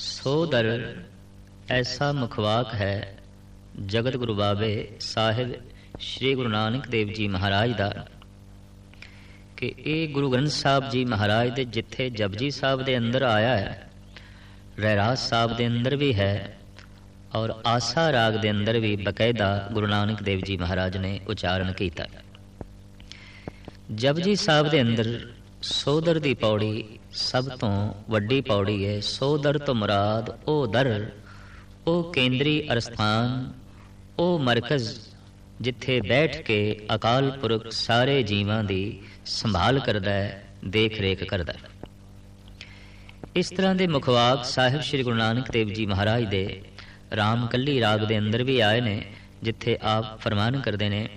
ਸੋਦਰ, ਐਸਾ ਮੁਖਵਾਕ ਹੈ, ਜਗਤ ਗੁਰੂ ਬਾਬੇ ਸਾਹਿਬ ਸ੍ਰੀ ਗੁਰੂ ਨਾਨਕ ਦੇਵ ਜੀ ਮਹਾਰਾਜ ਦਾ, ਕਿ ਇਹ ਗੁਰੂ ਗ੍ਰੰਥ ਸਾਹਿਬ ਜੀ ਮਹਾਰਾਜ ਦੇ ਜਿੱਥੇ ਜਪਜੀ ਸਾਹਿਬ ਦੇ ਅੰਦਰ ਆਇਆ ਹੈ ਰਹਿਰਾਸ ਸਾਹਿਬ ਦੇ ਅੰਦਰ ਵੀ ਹੈ, ਔਰ ਆਸਾ ਰਾਗ ਦੇ ਅੰਦਰ ਵੀ ਬਕਾਇਦਾ ਗੁਰੂ ਨਾਨਕ ਦੇਵ ਜੀ ਮਹਾਰਾਜ ਨੇ ਉਚਾਰਨ ਕੀਤਾ ਜਪਜੀ ਸਾਹਿਬ ਦੇ ਅੰਦਰ ਸੋਦਰ ਦੀ ਪੌੜੀ ਸਭ ਤੋਂ ਵੱਡੀ ਪੌੜੀ ਹੈ ਸੋ ਦਰ ਤੋਂ ਮੁਰਾਦ ਉਹ ਦਰ। ਉਹ ਕੇਂਦਰੀ ਅਰਸਥਾਨ, ਉਹ ਮਰਕਜ਼ ਜਿੱਥੇ ਬੈਠ ਕੇ ਅਕਾਲ ਪੁਰਖ ਸਾਰੇ ਜੀਵਾਂ ਦੀ ਸੰਭਾਲ ਕਰਦਾ ਹੈ ਦੇਖ ਰੇਖ ਕਰਦਾ ਹੈ ਇਸ ਤਰ੍ਹਾਂ ਦੇ ਮੁਖਵਾਕ ਸਾਹਿਬ ਸ੍ਰੀ ਗੁਰੂ ਨਾਨਕ ਦੇਵ ਜੀ ਮਹਾਰਾਜ ਦੇ ਰਾਮ ਕੱਲੀ ਰਾਗ ਦੇ ਅੰਦਰ ਵੀ ਆਏ ਨੇ, ਜਿੱਥੇ ਆਪ ਫਰਮਾਨ ਕਰਦੇ ਨੇ,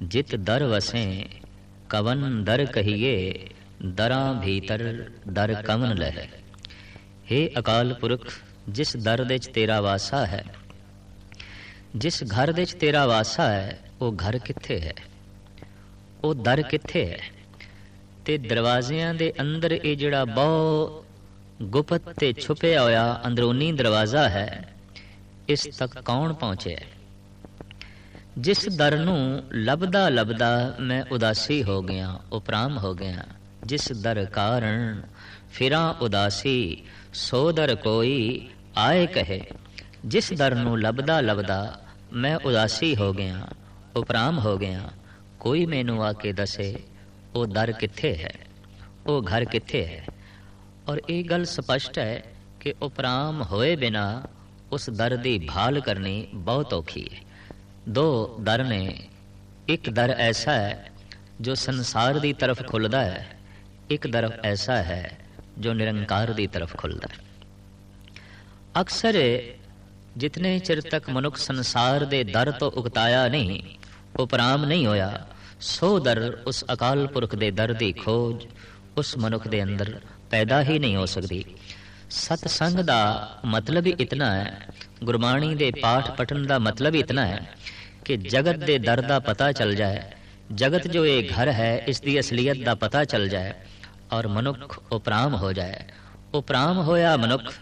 ਜਿਤ ਦਰ ਵਸੇ, ਕਵਨ ਦਰ ਕਹੀਏ ਦਰਾਂ ਭੀਤਰ ਦਰ ਕਵਨ ਲਹਿ हे ਅਕਾਲ ਪੁਰਖ, ਜਿਸ ਦਰ ਦੇ ਚ ਤੇਰਾ ਵਾਸਾ ਹੈ, ਜਿਸ ਘਰ ਦੇ ਚ ਤੇਰਾ ਵਾਸਾ ਹੈ, ਉਹ ਘਰ ਕਿੱਥੇ ਹੈ? ਉਹ ਦਰ ਕਿੱਥੇ ਹੈ? ਤੇ ਦਰਵਾਜ਼ਿਆਂ ਦੇ ਅੰਦਰ ਇਹ ਜਿਹੜਾ ਬਹੁ ਗੁਪਤ ਤੇ ਛੁਪਿਆ ਹੋਇਆ ਅੰਦਰੂਨੀ ਦਰਵਾਜ਼ਾ ਹੈ, ਇਸ ਤੱਕ ਕੌਣ ਪਹੁੰਚਿਆ? ਜਿਸ ਦਰ ਨੂੰ ਲੱਭਦਾ ਲੱਭਦਾ ਮੈਂ ਉਦਾਸੀ ਹੋ ਗਿਆ, ਉਪਰਾਮ ਹੋ ਗਿਆ। ਜਿਸ ਦਰ ਕਾਰਣ ਫਿਰਾਂ ਉਦਾਸੀ, ਸੋ ਦਰ ਕੋਈ ਆਏ ਕਹੇ। ਜਿਸ ਦਰ ਨੂੰ ਲੱਭਦਾ ਲੱਭਦਾ ਮੈਂ ਉਦਾਸੀ ਹੋ ਗਿਆ, ਉਪਰਾਮ ਹੋ ਗਿਆ। ਕੋਈ ਮੈਨੂੰ ਆ ਕੇ ਦੱਸੇ, ਉਹ ਦਰ ਕਿੱਥੇ ਹੈ? ਉਹ ਘਰ ਕਿੱਥੇ ਹੈ? ਔਰ ਇਹ ਗੱਲ ਸਪਸ਼ਟ ਹੈ ਕਿ ਉਪਰਾਮ ਹੋਏ ਬਿਨਾ ਉਸ ਦਰ ਦੀ ਭਾਲ ਕਰਨੀ ਬਹੁਤ ਔਖੀ ਹੈ। ਦੋ ਦਰ ਨੇ, ਇੱਕ ਦਰ ਐਸਾ ਹੈ ਜੋ ਸੰਸਾਰ ਦੀ ਤਰਫ ਖੁੱਲਦਾ ਹੈ। ਇੱਕ ਦਰ ਐਸਾ ਹੈ ਜੋ ਨਿਰੰਕਾਰ ਦੀ ਤਰਫ ਖੁੱਲਦਾ ਹੈ। ਅਕਸਰ ਜਿਤਨੇ ਚਿਰ ਤੱਕ ਮਨੁੱਖ ਸੰਸਾਰ ਦੇ ਦਰ ਤੋਂ ਉਗਤਾਇਆ ਨਹੀਂ, ਉਪਰਾਮ ਨਹੀਂ ਹੋਇਆ, ਸੋ ਦਰ ਉਸ ਅਕਾਲ ਪੁਰਖ ਦੇ ਦਰ ਦੀ ਖੋਜ ਉਸ ਮਨੁੱਖ ਦੇ ਅੰਦਰ ਪੈਦਾ ਹੀ ਨਹੀਂ ਹੋ ਸਕਦੀ। ਸਤ ਸੰਗ ਦਾ ਮਤਲਬ ਹੀ ਇਤਨਾ ਹੈ, ਗੁਰਬਾਣੀ ਦੇ ਪਾਠ ਪਠਨ ਦਾ ਮਤਲਬ ਹੀ ਇਤਨਾ ਹੈ ਕਿ ਜਗਤ ਦੇ ਦਰ ਦਾ ਪਤਾ ਚੱਲ ਜਾਏ, ਜਗਤ ਜੋ ਇਹ ਘਰ ਹੈ, ਇਸ ਦੀ ਅਸਲੀਅਤ ਦਾ ਪਤਾ ਚੱਲ ਜਾਏ ਔਰ ਮਨੁੱਖ ਉਪਰਾਮ ਹੋ ਜਾਏ। ਉਪਰਾਮ ਹੋਇਆ ਮਨੁੱਖ,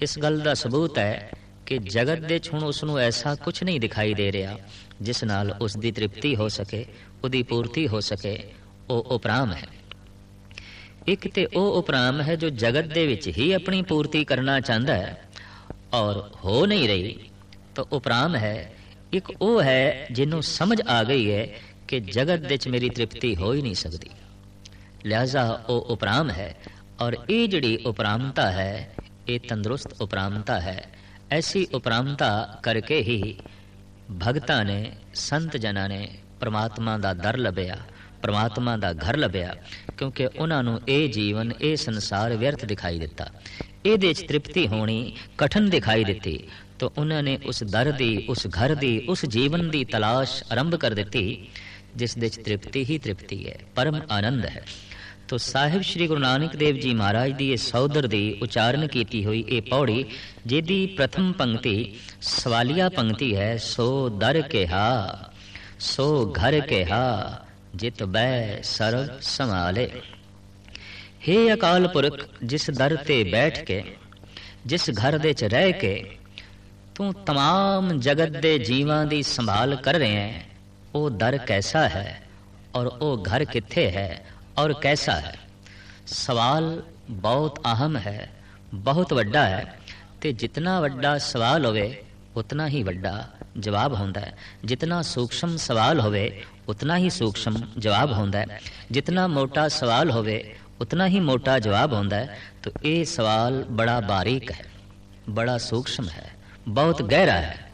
ਇਸ ਗੱਲ ਦਾ ਸਬੂਤ ਹੈ ਕਿ ਜਗਤ ਦੇ ਹੁਣ ਉਸ ਨੂੰ ਐਸਾ ਕੁਝ ਨਹੀਂ ਦਿਖਾਈ ਦੇ ਰਿਹਾ, ਜਿਸ ਨਾਲ ਉਸ ਦੀ ਤ੍ਰਿਪਤੀ ਹੋ ਸਕੇ, ਉਹਦੀ ਪੂਰਤੀ ਹੋ ਸਕੇ, ਉਹ ਉਪਰਾਮ ਹੈ। ਇੱਕ ਤੇ ਉਹ ਉਪਰਾਮ ਹੈ ਜੋ ਜਗਤ ਦੇ ਵਿੱਚ ਹੀ ਆਪਣੀ ਪੂਰਤੀ ਕਰਨਾ ਚਾਹੁੰਦਾ ਹੈ, ਔਰ ਹੋ ਨਹੀਂ ਰਹੀ, ਤਾਂ ਉਪਰਾਮ ਹੈ। ਇੱਕ ਉਹ ਹੈ ਜਿਹਨੂੰ ਸਮਝ ਆ ਗਈ ਹੈ ਕਿ ਜਗਤ ਵਿੱਚ ਮੇਰੀ ਤ੍ਰਿਪਤੀ ਹੋ ਹੀ ਨਹੀਂ ਸਕਦੀ। ਲਿਆਜ਼ਾ ਉਹ ਉਪਰਾਮ ਹੈ ਔਰ ਇਹ ਜਿਹੜੀ ਉਪਰਾਮਤਾ ਹੈ, ਇਹ ਤੰਦਰੁਸਤ ਉਪਰਾਮਤਾ ਹੈ। ਐਸੀ ਉਪਰਾਮਤਾ ਕਰਕੇ ਹੀ ਭਗਤਾਂ ਨੇ, ਸੰਤ ਜਨਾਂ ਨੇ ਪ੍ਰਮਾਤਮਾ ਦਾ ਦਰ ਲੱਭਿਆ, ਪ੍ਰਮਾਤਮਾ ਦਾ ਘਰ ਲੱਭਿਆ, ਕਿਉਂਕਿ ਉਹਨਾਂ ਨੂੰ ਇਹ ਜੀਵਨ, ਇਹ ਸੰਸਾਰ ਵਿਅਰਥ ਦਿਖਾਈ ਦਿੱਤਾ। ਇਹਦੇ ਵਿੱਚ ਤ੍ਰਿਪਤੀ ਹੋਣੀ, ਕਠਨ ਦਿਖਾਈ ਦਿੱਤੀ, ਤਾਂ ਉਹਨਾਂ ਨੇ ਉਸ ਦਰ ਦੀ, ਉਸ ਘਰ ਦੀ, ਉਸ ਜੀਵਨ ਦੀ ਤਲਾਸ਼ ਆਰੰਭ ਕਰ ਦਿੱਤੀ, ਜਿਸ ਦੇ ਵਿੱਚ ਤ੍ਰਿਪਤੀ ਹੀ ਤ੍ਰਿਪਤੀ ਹੈ, ਪਰਮ ਆਨੰਦ ਹੈ। ਤੋ ਸਾਹਿਬ ਸ੍ਰੀ ਗੁਰੂ ਨਾਨਕ ਦੇਵ ਜੀ ਮਹਾਰਾਜ ਦੀ ਇਹ ਸੌਦਰ ਦੀ ਉਚਾਰਨ ਕੀਤੀ ਹੋਈ ਇਹ ਪੌੜੀ ਜਿਹਦੀ ਪ੍ਰਥਮ ਪੰਕਤੀ ਸਵਾਲੀਆ ਪੰਕਤੀ ਹੈ ਸੋ ਦਰ ਕਿਹਾ ਸੋ ਘਰ ਕਿਹਾ ਜਿਤ ਬੈ ਸਰਵ ਸੰਭਾਲੇ हे ਅਕਾਲ ਪੁਰਖ ਜਿਸ ਦਰ ਤੇ ਬੈਠ ਕੇ ਜਿਸ ਘਰ ਦੇ ਚ ਰਹਿ ਕੇ ਤੂੰ तमाम ਜਗਤ ਦੇ ਜੀਵਾਂ ਦੀ ਸੰਭਾਲ ਕਰ ਰਿਹਾ ਹੈ ਉਹ ਦਰ ਕੈਸਾ ਹੈ ਔਰ ਉਹ ਘਰ ਕਿੱਥੇ ਹੈ ਔਰ ਕੈਸਾ ਹੈ ਸਵਾਲ ਬਹੁਤ ਅਹਿਮ ਹੈ ਬਹੁਤ ਵੱਡਾ ਹੈ ਤੇ ਜਿੰਨਾ ਵੱਡਾ ਸਵਾਲ ਹੋਵੇ ਉਤਨਾ ਹੀ ਵੱਡਾ ਜਵਾਬ ਹੁੰਦਾ ਹੈ ਜਿੰਨਾ ਸੂਖਸ਼ਮ ਸਵਾਲ ਹੋਵੇ ਉਤਨਾ ਹੀ ਸੂਖਸ਼ਮ ਜਵਾਬ ਹੁੰਦਾ ਹੈ ਜਿੰਨਾ ਮੋਟਾ ਸਵਾਲ ਹੋਵੇ ਉਤਨਾ ਹੀ ਮੋਟਾ ਜਵਾਬ ਹੁੰਦਾ ਹੈ ਤਾਂ ਇਹ ਸਵਾਲ ਬੜਾ ਬਾਰੀਕ ਹੈ ਬੜਾ ਸੂਖਸ਼ਮ ਹੈ ਬਹੁਤ ਗਹਿਰਾ ਹੈ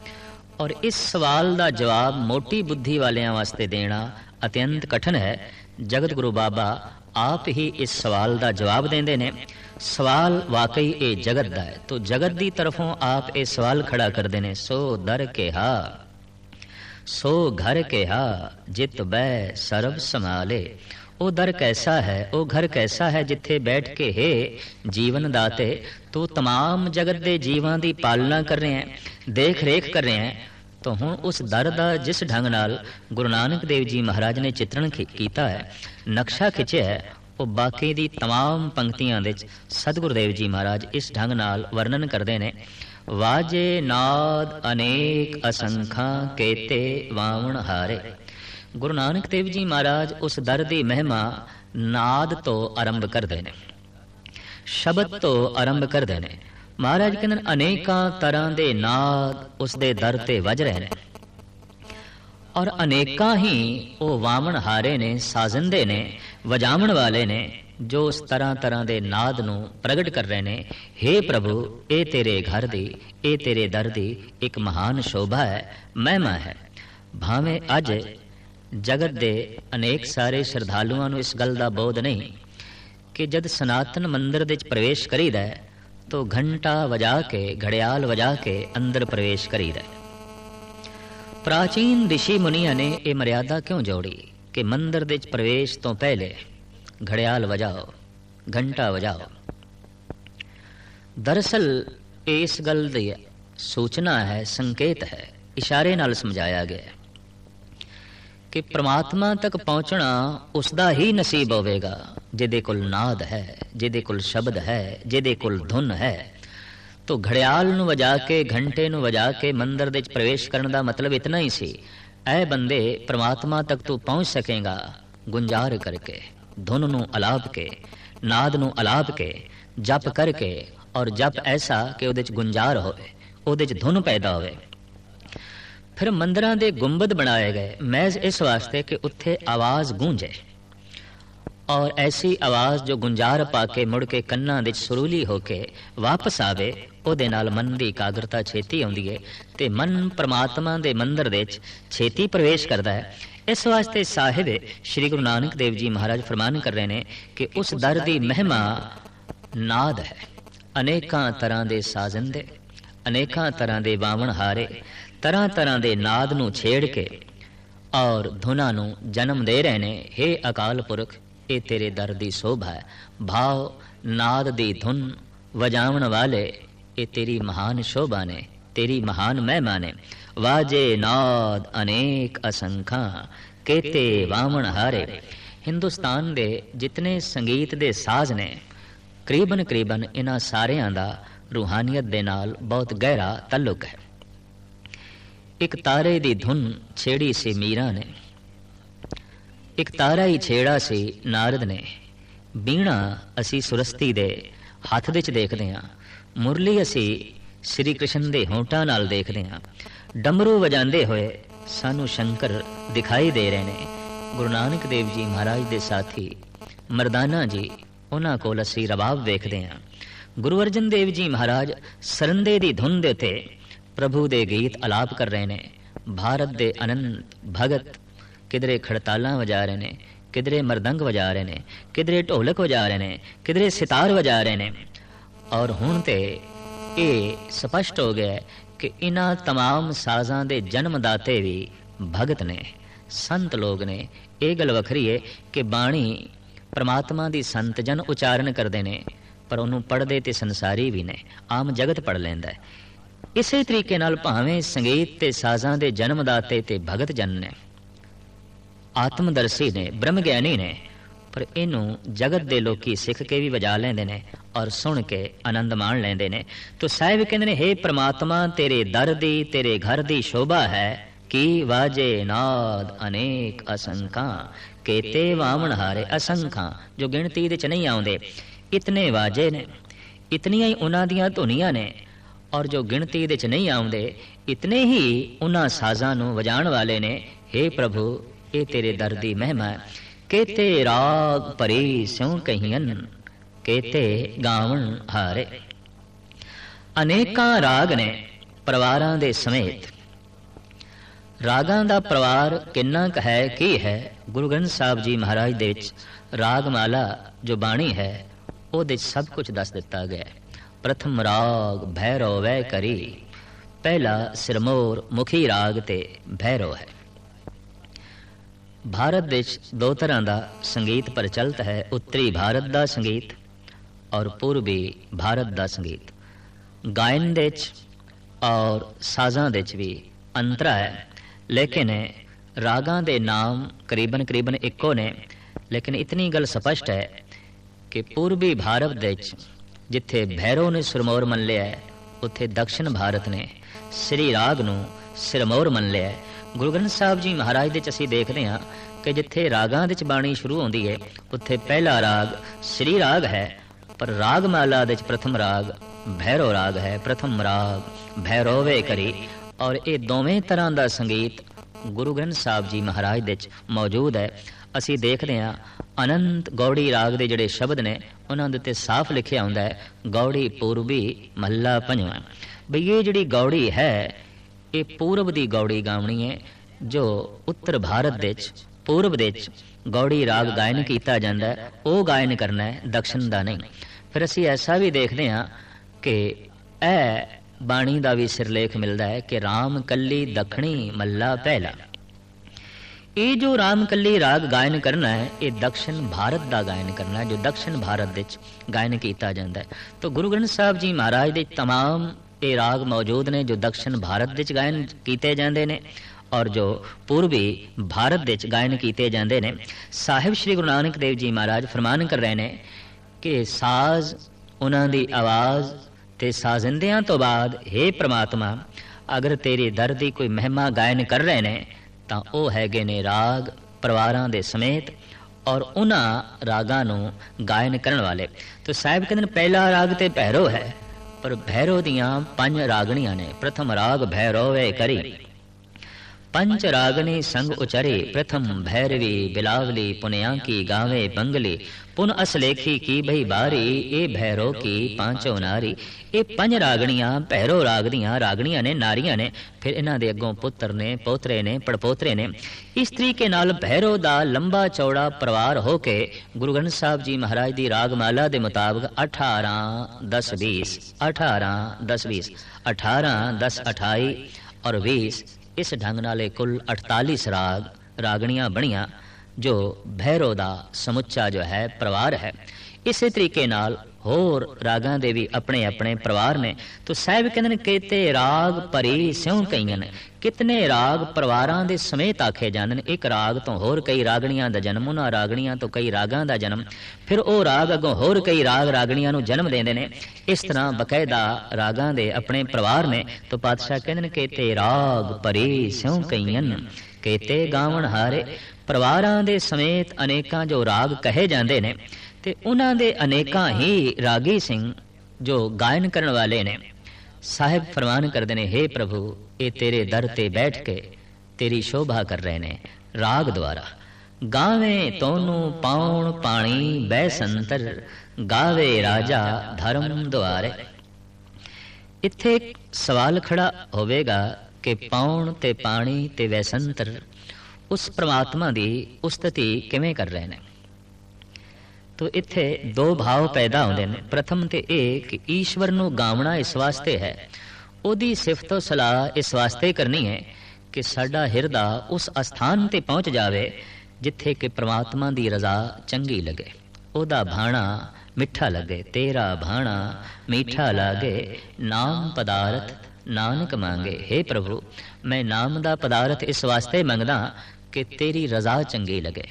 ਔਰ ਇਸ ਸਵਾਲ ਦਾ ਜਵਾਬ ਮੋਟੀ ਬੁੱਧੀ ਵਾਲਿਆਂ ਵਾਸਤੇ ਦੇਣਾ ਅਤਿਅੰਤ ਕਠਨ ਹੈ ਜਗਤ ਗੁਰੂ ਬਾਬਾ ਆਪ ਹੀ ਇਸ ਸਵਾਲ ਦਾ ਜਵਾਬ ਦਿੰਦੇ ਨੇ ਸਵਾਲ ਵਾਕਈ ਇਹ ਜਗਤ ਦਾ ਹੈ ਤੋ ਜਗਤ ਦੀ ਤਰਫੋਂ ਆਪ ਇਹ ਸਵਾਲ ਖੜਾ ਕਰਦੇ ਨੇ ਸੋ ਦਰ ਕਿਹਾ ਸੋ ਘਰ ਕਿਹਾ ਜਿਤ ਬੈ ਸਰਬ ਸੰਭਾਲੇ ਉਹ ਦਰ ਕੈਸਾ ਹੈ ਉਹ ਘਰ ਕੈਸਾ ਹੈ ਜਿੱਥੇ ਬੈਠ ਕੇ ਹੈ ਜੀਵਨ ਦਾਤੇ ਤੂੰ तमाम ਜਗਤ ਦੇ ਜੀਵਾਂ ਦੀ ਪਾਲਣਾ ਕਰ ਰਿਹਾ ਹੈ ਦੇਖ ਰੇਖ ਕਰ ਰਿਹਾ ਹੈ ਤਾਂ ਹੁਣ ਉਸ ਦਰ ਦਾ ਜਿਸ ਢੰਗ ਨਾਲ ਗੁਰੂ ਨਾਨਕ ਦੇਵ ਜੀ ਮਹਾਰਾਜ ਨੇ ਚਿਤਰਣ ਕੀਤਾ ਹੈ ਨਕਸ਼ਾ ਖਿੱਚਿਆ ਹੈ ਉਹ ਬਾਕੀ ਦੀ तमाम ਪੰਕਤੀਆਂ ਵਿੱਚ ਸਤਿਗੁਰਦੇਵ ਜੀ ਮਹਾਰਾਜ ਇਸ ਢੰਗ ਨਾਲ ਵਰਣਨ ਕਰਦੇ ਨੇ ਵਾਜੇ ਨਾਦ ਅਨੇਕ ਅਸੰਖਾਂ ਕੇਤੇ ਵਾਵਣ ਹਾਰੇ ਗੁਰੂ ਨਾਨਕ ਦੇਵ ਜੀ ਮਹਾਰਾਜ ਉਸ ਦਰ ਦੀ ਮਹਿਮਾ ਨਾਦ ਤੋਂ ਆਰੰਭ ਕਰਦੇ ਨੇ ਸ਼ਬਦ ਤੋਂ ਆਰੰਭ ਕਰਦੇ ਨੇ ਮਹਾਰਾਜ ਕਹਿੰਦੇ ਅਨੇਕਾਂ ਤਰ੍ਹਾਂ ਦੇ ਨਾਦ ਉਸ ਦੇ ਦਰ ਤੇ ਵੱਜ ਰਹੇ ਨੇ। ਔਰ ਅਨੇਕਾਂ ਹੀ ਉਹ ਵਾਮਣ ਹਾਰੇ ਨੇ, ਸਾਜ਼ਿੰਦੇ ਨੇ, ਵਜਾਵਣ ਵਾਲੇ ਨੇ, ਜੋ ਉਸ ਤਰ੍ਹਾਂ ਤਰ੍ਹਾਂ ਦੇ ਨਾਦ ਨੂੰ ਪ੍ਰਗਟ ਕਰ ਰਹੇ ਨੇ। हे ਪ੍ਰਭੂ, ਇਹ ਤੇਰੇ ਘਰ ਦੀ, ਇਹ ਤੇਰੇ ਦਰ ਦੀ ਇੱਕ ਮਹਾਨ ਸ਼ੋਭਾ ਹੈ, ਮਹਿਮਾ ਹੈ। ਭਾਵੇਂ ਅੱਜ ਜਗਤ ਦੇ ਅਨੇਕ ਸਾਰੇ ਸ਼ਰਧਾਲੂਆਂ ਨੂੰ ਇਸ ਗੱਲ ਦਾ ਬੋਧ ਨਹੀਂ ਕਿ ਜਦ ਸਨਾਤਨ ਮੰਦਰ ਦੇ ਵਿੱਚ ਪ੍ਰਵੇਸ਼ ਕਰੀਦਾ ਹੈ ਤੋ ਘੰਟਾ ਵਜਾ ਕੇ ਘੜਿਆਲ ਵਜਾ ਕੇ ਅੰਦਰ ਪ੍ਰਵੇਸ਼ ਕਰੀਦਾ ਹੈ ਪ੍ਰਾਚੀਨ ઋષਿ ਮੁਨੀਆਂ ਨੇ ਇਹ ਮਰਿਆਦਾ ਕਿਉਂ ਜੋੜੀ ਕਿ ਮੰਦਰ ਦੇ ਵਿੱਚ ਪ੍ਰਵੇਸ਼ ਤੋਂ ਪਹਿਲੇ ਘੜਿਆਲ ਵਜਾਓ ਘੰਟਾ ਵਜਾਓ ਦਰਅਸਲ ਇਸ ਗੱਲ ਦੀ ਸੂਚਨਾ ਹੈ ਸੰਕੇਤ ਹੈ ਇਸ਼ਾਰੇ ਨਾਲ ਸਮਝਾਇਆ ਗਿਆ ਹੈ ਕਿ ਪ੍ਰਮਾਤਮਾ ਤੱਕ ਪਹੁੰਚਣਾ ਉਸ ਦਾ ਹੀ ਨਸੀਬ ਹੋਵੇਗਾ। ਜਿਹਦੇ ਕੋਲ ਨਾਦ ਹੈ, ਜਿਹਦੇ ਕੋਲ ਸ਼ਬਦ ਹੈ, ਜਿਹਦੇ ਕੋਲ ਧੁਨ ਹੈ। ਤੋ ਘੜਿਆਲ ਨੂੰ ਵਜਾ ਕੇ, ਘੰਟੇ ਨੂੰ ਵਜਾ ਕੇ ਮੰਦਰ ਦੇ ਵਿੱਚ ਪ੍ਰਵੇਸ਼ ਕਰਨ ਦਾ ਮਤਲਬ ਇਤਨਾ ਹੀ ਸੀ। ਐ ਬੰਦੇ ਪ੍ਰਮਾਤਮਾ ਤੱਕ ਤੂੰ ਪਹੁੰਚ ਸਕੇਗਾ। ਗੁੰਜਾਰ ਕਰਕੇ, ਧੁਨ ਨੂੰ ਅਲਾਪ ਕੇ, ਨਾਦ ਨੂੰ ਅਲਾਪ ਕੇ, ਜਪ ਕਰਕੇ ਔਰ ਜਪ ਐਸਾ ਕਿ ਉਹਦੇ ਚ ਗੁੰਜਾਰ ਹੋਵੇ, ਉਹਦੇ ਚ ਧੁਨ ਪੈਦਾ ਹੋਵੇ। ਫਿਰ ਮੰਦਰਾਂ ਦੇ ਗੁੰਬਦ ਬਣਾਏ ਗਏ। ਮਹਿਜ਼ ਇਸ ਵਾਸਤੇ ਕਿ ਉੱਥੇ ਆਵਾਜ਼ ਗੂੰਜੇ। ਔਰ ਐਸੀ ਆਵਾਜ਼ ਜੋ ਗੁੰਜਾਰ ਪਾ ਕੇ ਮੁੜ ਕੇ ਕੰਨਾਂ ਵਿੱਚ ਸੁਰੂਲੀ ਹੋ ਕੇ ਵਾਪਸ ਆਵੇ, ਉਹਦੇ ਨਾਲ ਮਨ ਦੀ ਇਕਾਗਰਤਾ ਛੇਤੀ ਆਉਂਦੀ ਹੈ ਤੇ ਮਨ ਪ੍ਰਮਾਤਮਾ ਦੇ ਮੰਦਰ ਦੇ ਵਿੱਚ ਛੇਤੀ ਪ੍ਰਵੇਸ਼ ਕਰਦਾ ਹੈ। ਇਸ ਵਾਸਤੇ ਸਾਹਿਬ ਸ੍ਰੀ ਗੁਰੂ ਨਾਨਕ ਦੇਵ ਜੀ ਮਹਾਰਾਜ ਫਰਮਾਨ ਕਰ ਰਹੇ ਨੇ ਕਿ ਉਸ ਦਰ ਦੀ ਮਹਿਮਾ ਨਾਦ ਹੈ। ਅਨੇਕਾਂ ਤਰ੍ਹਾਂ ਦੇ ਸਾਜ਼ੰਦੇ, ਅਨੇਕਾਂ ਤਰ੍ਹਾਂ ਦੇ ਬਾਵਣ ਹਾਰੇ ਤਰ੍ਹਾਂ ਤਰ੍ਹਾਂ ਦੇ ਨਾਦ ਨੂੰ ਛੇੜ ਕੇ ਔਰ ਧੁਨਾਂ ਨੂੰ ਜਨਮ ਦੇ ਰਹੇ ਨੇ हे ਅਕਾਲ ਪੁਰਖ, ਇਹ ਤੇਰੇ ਦਰ ਦੀ ਸੋਭਾ ਹੈ। ਭਾਵ ਨਾਦ ਦੀ ਧੁਨ ਵਜਾਵਣ ਵਾਲੇ, ਇਹ ਤੇਰੀ ਮਹਾਨ ਸ਼ੋਭਾ ਨੇ, ਤੇਰੀ ਮਹਾਨ ਮਹਿਮਾ ਨੇ। ਵਾਜੇ ਨਾਦ ਅਨੇਕ ਅਸੰਖਾਂ, ਕੇਤੇ ਵਾਵਣ ਹਾਰੇ। ਹਿੰਦੁਸਤਾਨ ਦੇ ਜਿਤਨੇ ਸੰਗੀਤ ਦੇ ਸਾਜ਼ ਨੇ ਕਰੀਬਨ ਕਰੀਬਨ ਇਹਨਾਂ ਸਾਰਿਆਂ ਦਾ ਰੂਹਾਨੀਅਤ ਦੇ ਨਾਲ ਬਹੁਤ ਗਹਿਰਾ ਤਾਲੁਕ ਹੈ। ਇੱਕ ਤਾਰੇ ਦੀ ਧੁਨ ਛੇੜੀ ਸੀ ਮੀਰਾ ਨੇ। ਇੱਕ ਤਾਰਾ ਹੀ ਛੇੜਾ ਸੀ ਨਾਰਦ ਨੇ। ਬੀਣਾ ਅਸੀਂ ਸੁਰਸਤੀ ਦੇ ਹੱਥ ਵਿੱਚ ਦੇਖਦੇ ਹਾਂ। ਮੁਰਲੀ ਅਸੀਂ ਸ੍ਰੀ ਕ੍ਰਿਸ਼ਨ ਦੇ ਹੋਂਟਾਂ ਨਾਲ ਦੇਖਦੇ ਹਾਂ। ਡਮਰੂ ਵਜਾਉਂਦੇ ਹੋਏ ਸਾਨੂੰ ਸ਼ੰਕਰ ਦਿਖਾਈ ਦੇ ਰਹੇ ਨੇ। ਗੁਰੂ ਨਾਨਕ ਦੇਵ ਜੀ ਮਹਾਰਾਜ ਦੇ ਸਾਥੀ ਮਰਦਾਨਾ ਜੀ, ਉਹਨਾਂ ਕੋਲ ਅਸੀਂ ਰਬਾਬ ਵੇਖਦੇ ਹਾਂ। ਗੁਰੂ ਅਰਜਨ ਦੇਵ ਜੀ ਮਹਾਰਾਜ ਸਰੰਦੇ ਦੀ ਧੁਨ ਦੇ ਉੱਤੇ ਪ੍ਰਭੂ ਦੇ ਗੀਤ ਆਲਾਪ ਕਰ ਰਹੇ ਨੇ ਭਾਰਤ ਦੇ ਅਨੰਤ ਭਗਤ ਕਿਧਰੇ ਖੜਤਾਲਾਂ ਵਜਾ ਰਹੇ ਨੇ ਕਿਧਰੇ ਮਰਦੰਗ ਵਜਾ ਰਹੇ ਨੇ ਕਿਧਰੇ ਢੋਲਕ ਵਜਾ ਰਹੇ ਨੇ ਕਿਧਰੇ ਸਿਤਾਰ ਵਜਾ ਰਹੇ ਨੇ ਔਰ ਹੁਣ ਤੇ ਇਹ ਸਪਸ਼ਟ ਹੋ ਗਿਆ ਕਿ ਇਹਨਾਂ तमाम ਸਾਜ਼ਾਂ ਦੇ ਜਨਮਦਾਤੇ ਵੀ ਭਗਤ ਨੇ ਸੰਤ ਲੋਕ ਨੇ ਇਹ ਗੱਲ ਵੱਖਰੀ ਹੈ ਕਿ ਬਾਣੀ ਪ੍ਰਮਾਤਮਾ ਦੀ ਸੰਤ ਜਨ ਉਚਾਰਨ ਕਰਦੇ ਨੇ ਪਰ ਉਹਨੂੰ ਪੜ੍ਹਦੇ ਤੇ ਸੰਸਾਰੀ ਵੀ ਨੇ ਆਮ ਜਗਤ ਪੜ ਲੈਂਦਾ ਹੈ ਇਸੇ ਤਰੀਕੇ ਨਾਲ ਭਾਵੇਂ ਸੰਗੀਤ ਤੇ ਸਾਜ਼ਾਂ ਦੇ ਜਨਮਦਾਤੇ ਤੇ ਭਗਤ ਜਨ ਨੇ। ਆਤਮਦਰਸ਼ੀ ਨੇ ਬ੍ਰਹਮ ਗਿਆਨੀ ਨੇ, ਪਰ ਇਹਨੂੰ ਜਗਤ ਦੇ ਲੋਕੀ ਸਿੱਖ ਕੇ ਵੀ ਵਜਾ ਲੈਂਦੇ ਨੇ ਔਰ ਸੁਣ ਕੇ ਆਨੰਦ ਮਾਣ ਲੈਂਦੇ ਨੇ। ਤੋ ਸਾਹਿਬ ਕਹਿੰਦੇ ਨੇ हे ਪ੍ਰਮਾਤਮਾ, ਤੇਰੇ ਦਰ ਦੀ, ਤੇਰੇ ਘਰ ਦੀ ਸ਼ੋਭਾ ਹੈ। ਕੀ ਵਾਜੇ ਨਾਦ ਅਨੇਕ ਅਸੰਖਾਂ, ਕੇਤੇ ਵਾਵਣ ਹਾਰੇ ਅਸੰਖਾਂ, ਜੋ ਗਿਣਤੀ ਦੇ ਚ ਨਹੀਂ ਆਉਂਦੇ। ਇਤਨੇ ਵਾਜੇ ਨੇ। ਇਤਨੀਆਂ ਹੀ ਉਹਨਾਂ ਦੀਆਂ ਧੁਨੀਆਂ ਨੇ। ਔਰ ਜੋ ਗਿਣਤੀ ਦੇ ਚ ਨਹੀਂ ਆਉਂਦੇ, ਇਤਨੇ ਹੀ ਉਹਨਾਂ ਸਾਜ਼ਾਂ ਨੂੰ ਵਜਾਣ ਵਾਲੇ ਨੇ हे ਪ੍ਰਭੂ, ਇਹ ਤੇਰੇ ਦਰ ਦੀ ਮਹਿਮਾ ਕੇਤੇ ਰਾਗ ਭਰੀ ਸਿਉ ਕਹੀਆਂ ਕੇਤੇ ਗਾਵਣ ਹਾਰੇ। ਅਨੇਕਾਂ ਰਾਗ ਨੇ ਪਰਿਵਾਰਾਂ ਦੇ ਸਮੇਤ। ਰਾਗਾਂ ਦਾ ਪਰਿਵਾਰ ਕਿੰਨਾ ਕੁ ਹੈ, ਕੀ ਹੈ? ਗੁਰੂ ਗ੍ਰੰਥ ਸਾਹਿਬ ਜੀ ਮਹਾਰਾਜ ਦੇ ਵਿੱਚ ਰਾਗਮਾਲਾ ਜੋ ਬਾਣੀ ਹੈ, ਉਹਦੇ ਵਿੱਚ ਸਭ ਕੁਝ ਦੱਸ ਦਿੱਤਾ ਗਿਆ ਹੈ। ਪ੍ਰਥਮ ਰਾਗ ਭੈਰਵ ਵੈ ਕਰੀ ਪਹਿਲਾ ਸਿਰਮੌਰ ਮੁਖੀ ਰਾਗ ਤੇ ਭੈਰਵ ਹੈ ਭਾਰਤ ਵਿੱਚ ਦੋ ਤਰ੍ਹਾਂ ਦਾ ਸੰਗੀਤ ਪ੍ਰਚਲਿਤ ਹੈ ਉੱਤਰੀ ਭਾਰਤ ਦਾ ਸੰਗੀਤ ਔਰ ਪੂਰਬੀ ਭਾਰਤ ਦਾ ਸੰਗੀਤ ਗਾਇਨ ਦੇ ਵਿੱਚ ਔਰ ਸਾਜ਼ਾਂ ਦੇ ਵਿੱਚ ਵੀ ਅੰਤਰ ਹੈ ਲੇਕਿਨ ਰਾਗਾਂ ਦੇ ਨਾਮ ਕਰੀਬਨ ਕਰੀਬਨ ਇੱਕੋ ਨੇ ਲੇਕਿਨ ਇਤਨੀ ਗੱਲ ਸਪਸ਼ਟ ਹੈ ਕਿ ਪੂਰਬੀ ਭਾਰਤ ਦੇ ਵਿੱਚ ਜਿੱਥੇ ਭੈਰੋ ਨੇ ਸਿਰਮੌਰ ਮੰਨ ਲਿਆ ਹੈ, ਉੱਥੇ ਦਕਸ਼ਣ ਭਾਰਤ ਨੇ ਸ੍ਰੀ ਰਾਗ ਨੂੰ ਸਿਰਮੌਰ ਮੰਨ ਲਿਆ ਗੁਰੂ ਗ੍ਰੰਥ ਸਾਹਿਬ ਜੀ ਮਹਾਰਾਜ ਦੇ ਚ ਅਸੀਂ ਦੇਖਦੇ ਹਾਂ ਕਿ ਜਿੱਥੇ ਰਾਗਾਂ ਦੇ ਚ ਬਾਣੀ ਸ਼ੁਰੂ ਹੁੰਦੀ ਹੈ ਉੱਥੇ ਪਹਿਲਾ ਰਾਗ ਸ੍ਰੀ ਰਾਗ ਹੈ ਪਰ ਰਾਗਮਾਲਾ ਦੇ ਚ ਪ੍ਰਥਮ ਰਾਗ ਭੈਰੋ ਰਾਗ ਹੈ ਪ੍ਰਥਮ ਰਾਗ ਭੈਰੋਵੇ ਕਰੀ। ਔਰ ਇਹ ਦੋਵੇਂ ਤਰ੍ਹਾਂ ਦਾ ਸੰਗੀਤ ਗੁਰੂ ਗ੍ਰੰਥ ਸਾਹਿਬ ਜੀ ਮਹਾਰਾਜ ਦੇ ਚ ਮੌਜੂਦ ਹੈ। ਅਸੀਂ ਦੇਖਦੇ ਹਾਂ ਅਨੰਤ ਗੌੜੀ ਰਾਗ ਦੇ ਜਿਹੜੇ ਸ਼ਬਦ ਨੇ ਉਹਨਾਂ ਦੇ ਉੱਤੇ ਸਾਫ਼ ਲਿਖਿਆ ਹੁੰਦਾ ਹੈ, ਗੌੜੀ ਪੂਰਬੀ ਮਹੱਲਾ ਪੰਜਵਾਂ ਬਈ ਇਹ ਜਿਹੜੀ ਗੌੜੀ ਹੈ, ਇਹ ਪੂਰਬ ਦੀ ਗੌੜੀ ਗਾਵਣੀ ਹੈ, ਜੋ ਉੱਤਰ ਭਾਰਤ ਦੇ ਵਿੱਚ, ਪੂਰਬ ਦੇ ਵਿੱਚ ਗੌੜੀ ਰਾਗ ਗਾਇਨ ਕੀਤਾ ਜਾਂਦਾ ਹੈ, ਉਹ ਗਾਇਨ ਕਰਨਾ ਹੈ, ਦਕਸ਼ਨ ਦਾ ਨਹੀਂ। ਫਿਰ ਅਸੀਂ ਐਸਾ ਵੀ ਦੇਖਦੇ ਹਾਂ ਕਿ ਇਹ ਬਾਣੀ ਦਾ ਵੀ ਸਿਰਲੇਖ ਮਿਲਦਾ ਹੈ ਕਿ RAM ਕੱਲੀ ਦੱਖਣੀ ਮੱਲਾ ਪਹਿਲਾ। ਇਹ ਜੋ ਰਾਮ ਕੱਲੀ ਰਾਗ ਗਾਇਨ ਕਰਨਾ ਹੈ ਇਹ ਦਕਸ਼ਨ ਭਾਰਤ ਦਾ ਗਾਇਨ ਕਰਨਾ ਹੈ ਜੋ ਦਕਸ਼ਨ ਭਾਰਤ ਵਿੱਚ ਗਾਇਨ ਕੀਤਾ ਜਾਂਦਾ ਹੈ ਤਾਂ ਗੁਰੂ ਗ੍ਰੰਥ ਸਾਹਿਬ ਜੀ ਮਹਾਰਾਜ ਦੇ तमाम ਇਹ ਰਾਗ ਮੌਜੂਦ ਨੇ ਜੋ ਦਕਸ਼ਨ ਭਾਰਤ ਵਿੱਚ ਗਾਇਨ ਕੀਤੇ ਜਾਂਦੇ ਨੇ ਔਰ ਜੋ ਪੂਰਬੀ ਭਾਰਤ ਵਿੱਚ ਗਾਇਨ ਕੀਤੇ ਜਾਂਦੇ ਨੇ ਸਾਹਿਬ ਸ੍ਰੀ ਗੁਰੂ ਨਾਨਕ ਦੇਵ ਜੀ ਮਹਾਰਾਜ ਫਰਮਾਨ ਕਰ ਰਹੇ ਨੇ ਕਿ ਸਾਜ਼ ਉਹਨਾਂ ਦੀ ਆਵਾਜ਼ ਤੇ ਸਾਜ਼ਿੰਦਿਆਂ ਤੋਂ ਬਾਅਦ हे ਪ੍ਰਮਾਤਮਾ ਅਗਰ ਤੇਰੇ ਦਰ ਦੀ ਕੋਈ ਮਹਿਮਾ ਗਾਇਨ ਕਰ ਰਹੇ ਨੇ ਤਾਂ ਉਹ ਹੈਗੇ ਨੇ ਰਾਗ ਪਰਿਵਾਰਾਂ ਦੇ ਸਮੇਤ ਔਰ ਉਹਨਾਂ ਰਾਗਾਂ ਨੂੰ ਗਾਇਨ ਕਰਨ ਵਾਲੇ। ਤਾਂ ਸਾਹਿਬ ਕਹਿੰਦੇ ਨੇ, ਪਹਿਲਾ ਰਾਗ ਤੇ ਭੈਰੋ ਹੈ, ਪਰ ਭੈਰੋ ਦੀਆਂ ਪੰਜ ਰਾਗਣੀਆਂ ਨੇ। ਪ੍ਰਥਮ ਰਾਗ ਭੈਰੋਵੇ ਕਰੀ। पंच रागनी संग उचरे प्रथम भैरवी बिलावली पुनया की गावे बंगली पुन असलेखी की भई बारी ए भैरो की पांचो नारी ਇਹ ਪੰਜ ਰਾਗਣੀਆਂ ਭੈਰੋ ਰਾਗ ਦੀਆਂ ਰਾਗਣੀਆਂ ਨੇ ਨਾਰੀਆਂ ਨੇ ਫਿਰ ਇਹਨਾਂ ਦੇ ਅੱਗੋਂ ਪੁੱਤਰ ਨੇ ਪੋਤਰੇ ਨੇ ਪੜਪੋਤਰੇ ਨੇ ਇਸ ਤਰੀਕੇ ਨਾਲ ਭੈਰੋ ਦਾ ਲੰਬਾ ਚੌੜਾ ਪਰਿਵਾਰ ਹੋ ਕੇ ਗੁਰੂ ਗ੍ਰੰਥ ਸਾਹਿਬ ਜੀ ਮਹਾਰਾਜ ਦੀ ਰਾਗਮਾਲਾ ਦੇ ਮੁਤਾਬਕ 18 10 20 18 10 20 18 10 28 ਔਰ 20 ਇਸ ਢੰਗ ਨਾਲ ਇਹ ਕੁੱਲ 48 ਰਾਗ, ਰਾਗਣੀਆਂ ਬਣੀਆਂ, ਜੋ ਭੈਰੋ ਦਾ ਸਮੁੱਚਾ ਜੋ ਹੈ, ਪਰਿਵਾਰ ਹੈ। ਇਸੇ ਤਰੀਕੇ ਨਾਲ ਹੋਰ ਰਾਗਾਂ ਦੇ ਵੀ ਆਪਣੇ ਆਪਣੇ ਪਰਿਵਾਰ ਨੇ। ਤੋ ਸਾਹਿਬ ਕਹਿੰਦੇ ਨੇ, ਕਿਤੇ ਰਾਗ ਭਰੀ ਸਿਉ ਕਈਆਂ ਨੇ। ਕਿਤਨੇ ਰਾਗ ਪਰਿਵਾਰਾਂ ਦੇ ਸਮੇਤ ਆਖੇ ਜਾਂਦੇ ਨੇ। ਇੱਕ ਰਾਗ ਤੋਂ ਹੋਰ ਕਈ ਰਾਗਣੀਆਂ ਦਾ ਜਨਮ, ਉਹਨਾਂ ਰਾਗਣੀਆਂ ਤੋਂ ਕਈ ਰਾਗਾਂ ਦਾ ਜਨਮ। ਫਿਰ ਉਹ ਰਾਗ ਅਗੋਂ ਹੋਰ ਕਈ ਰਾਗ ਰਾਗਣੀਆਂ ਨੂੰ ਜਨਮ ਦਿੰਦੇ ਨੇ। ਇਸ ਤਰ੍ਹਾਂ ਬਕਾਇਦਾ ਰਾਗਾਂ ਦੇ ਆਪਣੇ ਪਰਿਵਾਰ ਨੇ। ਤੋ ਪਾਤਸ਼ਾਹ ਕਹਿੰਦੇ ਨੇ, ਕਿਤੇ ਰਾਗ ਭਰੀ ਸਿਉ ਕਈਆਂ ਕਿਤੇ ਗਾਵਣ ਹਾਰੇ। ਪਰਿਵਾਰਾਂ ਦੇ ਸਮੇਤ ਅਨੇਕਾਂ ਜੋ ਰਾਗ ਕਹੇ ਜਾਂਦੇ ਨੇ। ਤੇ ਉਹਨਾਂ ਦੇ ਅਨੇਕਾਂ ਹੀ ਰਾਗੀ ਸਿੰਘ ਜੋ ਗਾਇਨ ਕਰਨ ਵਾਲੇ ਨੇ ਸਾਹਿਬ ਫਰਮਾਨ ਕਰਦੇ ਨੇ हे ਪ੍ਰਭੂ ਇਹ ਤੇਰੇ ਦਰ ਤੇ ਬੈਠ ਕੇ ਤੇਰੀ ਸ਼ੋਭਾ ਕਰ ਰਹੇ ਨੇ ਰਾਗ ਦੁਆਰਾ। ਗਾਵੇ ਤੋਨੂੰ ਪਾਉਣ ਪਾਣੀ ਬੈ ਸੰਤਰ ਗਾਵੇ ਰਾਜਾ ਧਰਮ ਦੁਆਰੇ। ਇੱਥੇ ਸਵਾਲ ਖੜਾ ਹੋਵੇਗਾ ਕਿ ਪਾਉਣ ਤੇ ਪਾਣੀ ਤੇ ਵੈਸੰਤਰ ਉਸ ਪ੍ਰਮਾਤਮਾ ਦੀ ਉਸਤਤੀ ਕਿਵੇਂ ਕਰ ਰਹੇ ਨੇ? ਤੋ ਇੱਥੇ ਦੋ ਭਾਵ ਪੈਦਾ ਹੁੰਦੇ ਨੇ। ਪ੍ਰਥਮ ਤੇ ਇਹ ਕਿ ਈਸ਼ਵਰ ਨੂੰ ਗਾਵਣਾ ਇਸ ਵਾਸਤੇ ਹੈ। ਉਹਦੀ ਸਿਫਤ ਸਲਾਹ ਇਸ ਵਾਸਤੇ ਕਰਨੀ ਹੈ ਕਿ ਸਾਡਾ ਹਿਰਦਾ ਉਸ ਅਸਥਾਨ ਤੇ ਪਹੁੰਚ ਜਾਵੇ, ਜਿੱਥੇ ਕਿ ਪ੍ਰਮਾਤਮਾ ਦੀ ਰਜ਼ਾ ਚੰਗੀ ਲੱਗੇ। ਉਹਦਾ ਭਾਣਾ ਮਿੱਠਾ ਲੱਗੇ, ਤੇਰਾ ਭਾਣਾ ਮਿੱਠਾ ਲਾਗੇ। ਨਾਮ ਪਦਾਰਥ, ਨਾਨਕ ਮੰਗੇ। हे ਪ੍ਰਭੂ, ਮੈਂ ਨਾਮ ਦਾ ਪਦਾਰਥ ਇਸ ਵਾਸਤੇ ਮੰਗਦਾ ਕਿ ਤੇਰੀ ਰਜ਼ਾ ਚੰਗੀ ਲੱਗੇ।